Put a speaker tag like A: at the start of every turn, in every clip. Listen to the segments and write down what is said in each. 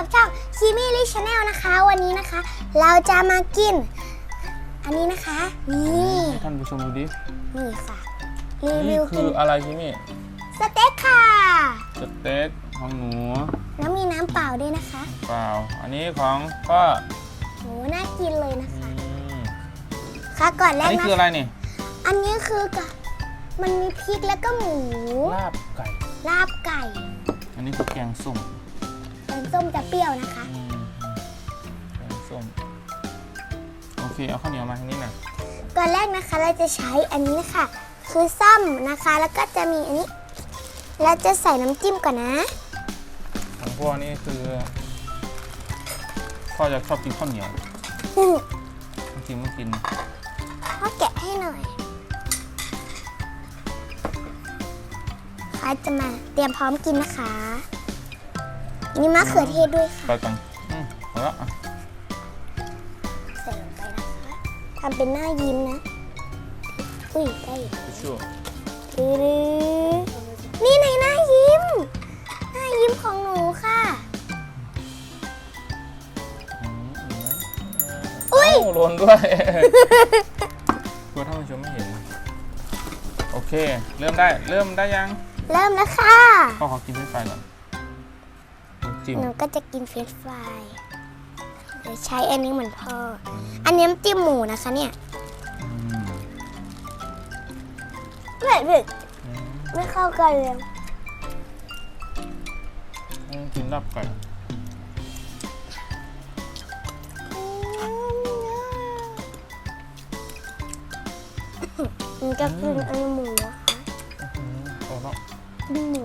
A: กับช่องคีมี่ลิชแนลนะคะ วันนี้นะคะ เราจะมากิน อันนี้นะคะ นี่
B: ให้ท่านผู้ชมดูดิ
A: นี่ค่ะรีวิ
B: นี่
A: ว
B: คื
A: กิน
B: ออะไรที่นี่
A: สเต็กค่ะ
B: สเต็กของหนู
A: แล้วมีน้ำเปล่าด้วยนะคะ
B: เปล่า อันนี้ของพ่อ
A: โหน่ากินเลยนะ
B: อื
A: คะ
B: ม
A: ค่ะก่อนแร
B: อัน
A: ก
B: นี้
A: นะ
B: คืออะไรนี่
A: อันนี้คือกะมันมีพริกแล้วก็หมู
B: ลาบไก่
A: ลาบไก่
B: อันนี้คือแกงส้ม
A: แกงส้มจะเปรี้ยวนะคะ
B: อืมแกงส้มโอเคเอาข้าวเหนียวมาทางนี้หน่อย
A: ก่อนแรกนะคะเราจะใช้อันนี้นะคะคือซ่อมนะคะ แล้วก็จะมีอันนี้ เราจะใส่น้ำจิ้มก่อนนะ
B: ของพ่อนี่คือพ่อจะชอบกินข้าวเหนียวจริงๆไม่กิน
A: พ่อแกะให้หน่อยค่ะจะมาเตรียมพร้อมกินนะคะ มีมะเขือเทศด้วยค่ะ
B: ไปกันอืมเอาละอะ
A: ใส่ลงไปนะคะทำเป็นหน้ายิ้มนะ อุ้ยได้อยู่
B: ทิชชู่
A: ดื้อๆนี่ในหน้ายิ้ม หน้ายิ้มของหนูค่ะ
B: อืมอืม
A: อุ๊ย
B: เาหล่นด้วย กลัวท่านผู้ชมไม่เห็น โอเค เริ่มได้ เริ่มได้ยัง
A: เริ่มแล้วค่ะ
B: พ่อขอกินเฟรนช์ฟรายก่อนน้ำ จิ้ม
A: หนูก็จะกินเฟรนช์ฟรายเดี๋ยวใช้อันนี้เหมือนพ่ออันนี้น้ำจิ้มหมูนะคะเนี่ย
B: อืม
A: ไม่ไม่
B: อืม
A: ไม่เข้ากันเลย
B: อืมกินลาบไก่
A: มันจะกินอันหมูอะค่ะ
B: อืมเอาละ
A: หมู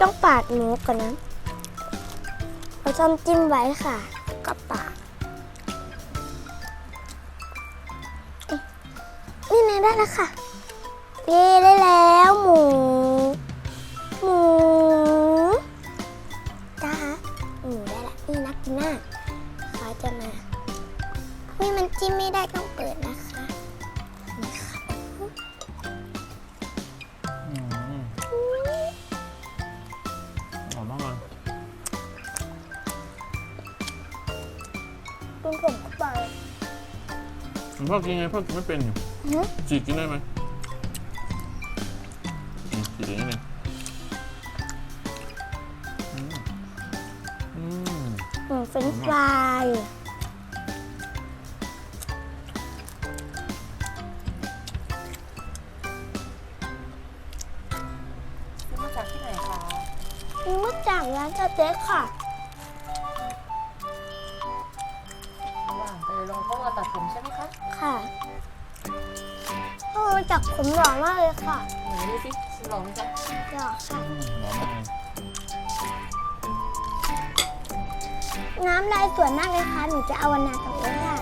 A: ต้องปาดหมูก่อนนะเราทำจิ้มไว้ค่ะ ก็ปาด นี่ไงได้แล้วค่ะเย่ได้แล้วหมู หมูจ้าหมูได้ละนี่นักกินหน้าเขาจะมาเฮ้ยมันจิ้มไม่ได้ต้องเปิดนะคะ ผมก็ไป
B: คุณพ่อกินไงพ่อกินไม่เป็นอยู่
A: หือ
B: จีกินได้ไหมอืมจีอย่างนี้เลยอืมอืม
A: หมูเฟรนช์ฟราย
C: ซื้อมาจากที่ไหนคะ
A: นี่มาจากร้านสเต็กค่ะ
C: ระ มาตัดผมใช่ไหมคะ
A: ค่ะโอ้จากผมหล่อมากเลยค่ะ
C: ไหนดูสิลองจ้ะ
A: หล่อค่ะ
B: อืมหอมมากเลย
A: น้ำลายสวยมากเลยค่ะ หนูจะเอาวันนากับเอ้ค่ะ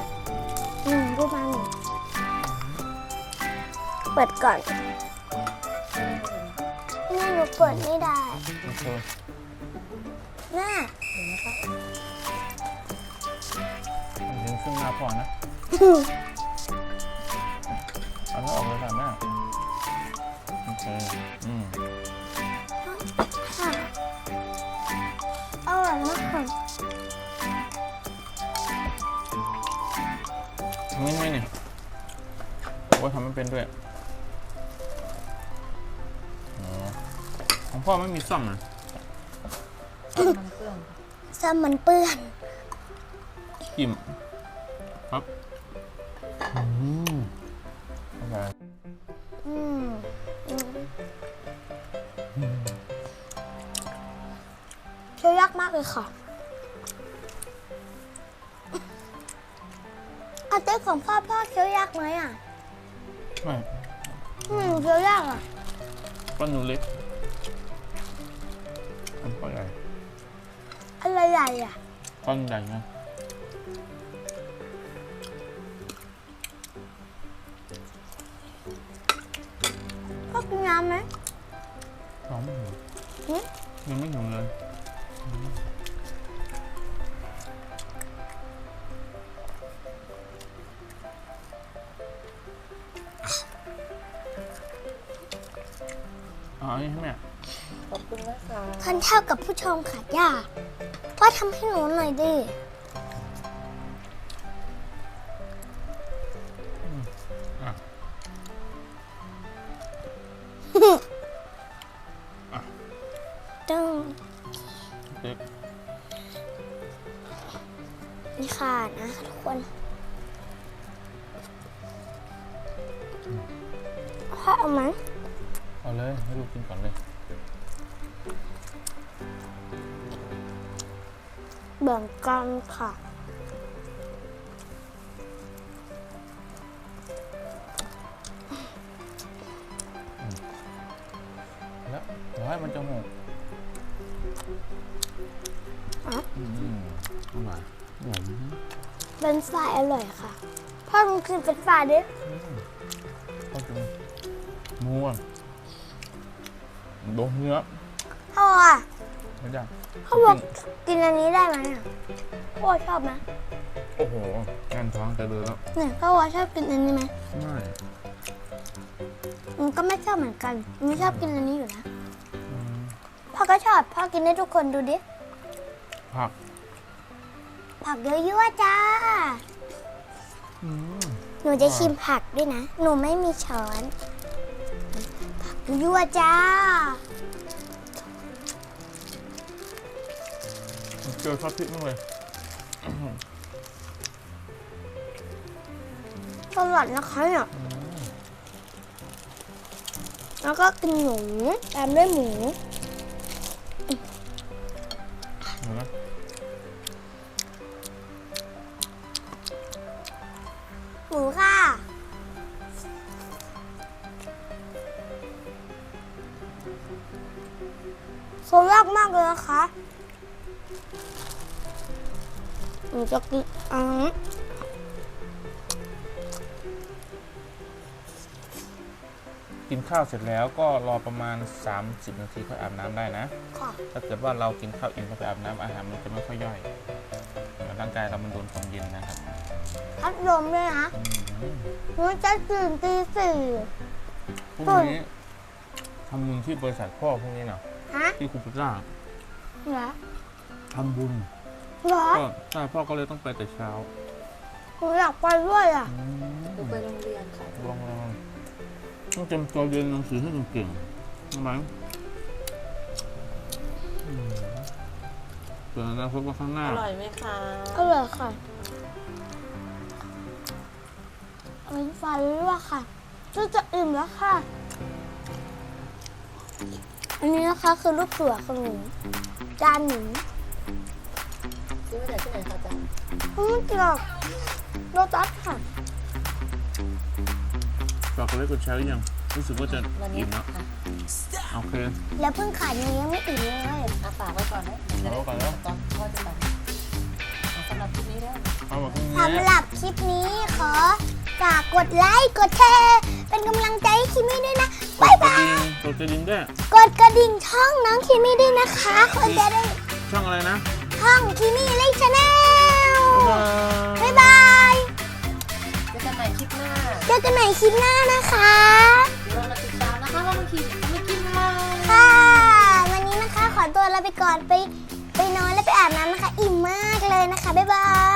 A: หนึ่งรูปมาหนึ่งเปิดก่อนแม่หนูเปิดไม่ได้
B: โอเค
A: แม่
C: เดี๋ยวนะคะ
B: ดึงขึ้นมาพอนะ เอาไม่ออกเลยค่ะแม่โอเคอืม
A: ค่ะอร่อยมากค่ะ
B: ทำนี้ไหมเนี่ยโอ้ยทำไม่เป็นด้วยอ๋อของพ่อไม่มีซ่อมนะ
C: มันเปื้อน
A: ซ้ำมันเปื้อน
B: จิ้มครับ
A: เลยค่ะอาเต้ของพ่อพ่อเคี้ยวยากไหมอะ
B: ไม่
A: ทำไมหนูเคี้ยวยากอะ
B: ป้าหนูเล็กอันป้าใหญ่
A: อะไรใหญ่อะ
B: ป้าใหญ่นะ
A: อา
B: อันนี้ให้แม่
C: ขอบคุณนะคะ
A: ทานข้าวกับผู้ชมค่ะย่าพ่อทำให้หนูหน่อยดิ
B: อะ
A: ตึ้
B: เอาเลย ให้ลูกกินก่อนเลย
A: แบ่งกันค่ะ
B: แล้วเดี๋ยวให้มันจะหก
A: อะ
B: อืมอร่อยอร่อยจริง
A: เป็นฝ่ายอร่อยค่ะ พ่อลองกินเป็นฝ่ายดิ
B: ก็จะม้วนโดนเนื้อ
A: พ่ออะ
B: ไม่ได้
A: พ่อบอกกินอันนี้ได้ไหมอะพ่อชอบไหม
B: โอ้โหแน่นท้องจะเลยแล้ว
A: เนี่ยพ่อว่าชอบกินอันนี้ไหม
B: ไม่
A: มันก็ไม่ชอบเหมือนกันมันไม่ชอบกินอันนี้อยู่นะ
B: อืม
A: พ่อก็ชอบพ่อกินได้ทุกคนดูดิ
B: ผัก
A: ผักเยอะๆจ้า
B: อืม
A: หนูจะชิมผักด้วยนะ หนูไม่มีช้อนผัก ยั่วๆจ้า
B: เจอซอสพริกมั้างเลย
A: สลัดนะคะเนี่ยแล้วก็กินหมูตามด้วยหมู
B: เห็นไหม
A: หมูค่ะากมากเลยนะคะหนูจะกินอันนี้
B: กินข้าวเสร็จแล้วก็รอประมาณ 30 นาทีค่อยอาบน้ำได้นะ
A: ค่ะ
B: ถ้าเกิดว่าเรากินข้าวอิ่มแล้วไปอาบน้ำอาหารมันจะไม่ค่อยย่อยร่างกายเรามันโดนความเย็นนะครับ
A: พัดลมด้วยนะ
B: อืม
A: หนูจะตื่นตีสี่
B: พรุ่งนี้ทำบุญที่บริษัทพ่อพรุ่งนี้เนาะ
A: ฮะ
B: ที่คูปิต้า
A: เหรอ
B: ทำบุญ
A: เหรอ
B: ก็ใช่พ่อก็เลยต้องไปแต่เช้า
A: หนูอยากไปด้วยอะ
B: อืม
C: ดูไปโรงเรียนค่ะ
B: ลองลองต้องเตรียมตัวเรียนหนังสือให้เก่งๆใช่ไหมอืมเผื่ออนาคตว่าข้างหน้า
C: อร่อยไหมคะ
A: อร่อยค่ะเป็นไฟด้วยค่ะจะจะอิ่มแล้วค่ะ อันนี้นะคะคือลูกเสือของหนูจานหนู
C: ซื้อมาจากที่ไหนคะจ๊ะ
A: อืมเกี่ยวโลตัสค่ะ
B: ฝากกดไลค์กดแชร์หรือยัง รู้สึกว่าจะ
C: วันนี้
B: อิ่มแล้ว
C: ค่ะ
B: โอเค
A: แล้วเพิ่งขายยังยังไม่อิ่มเลย
C: อาฝากไว้ก่อนนะจะได้
B: เอาไว้ก่อนแล้ว
C: ตอนพ่อจะตัดเอาสำหรับคลิปนี้แล้ว
B: เอาแบบพรุ่งนี้
A: สำหรับคลิปนี้ขอฝากกดไลค์กดแชร์เป็นกำลังใจให้คิมมี่ด้วยนะ
B: ก
A: บ๊าย
B: ดกระ
A: บาย
B: ดิ่งกดกระดิ่งด้วย
A: กดกระดิ่งช่องน้องคิมมี่ด้วยนะคะคนจะได้
B: ช่องอะไรนะ
A: ช่องคิมมี่เล่นชาแนล
B: บ๊ายบาย
A: บ๊ายบาย
C: เจอกันใหม่คลิปหน้า
A: เจอกันใหม่คลิปหน้านะคะ
C: เดี๋ยวเรามาติดตามนะคะว่าบางทีไม่กินอะไร
A: ค่ะ วันนี้นะคะขอตัวลาไปก่อนไป ไปนอนและไปอาบน้ำนะคะ อิ่มมากเลยนะคะบ๊ายบาย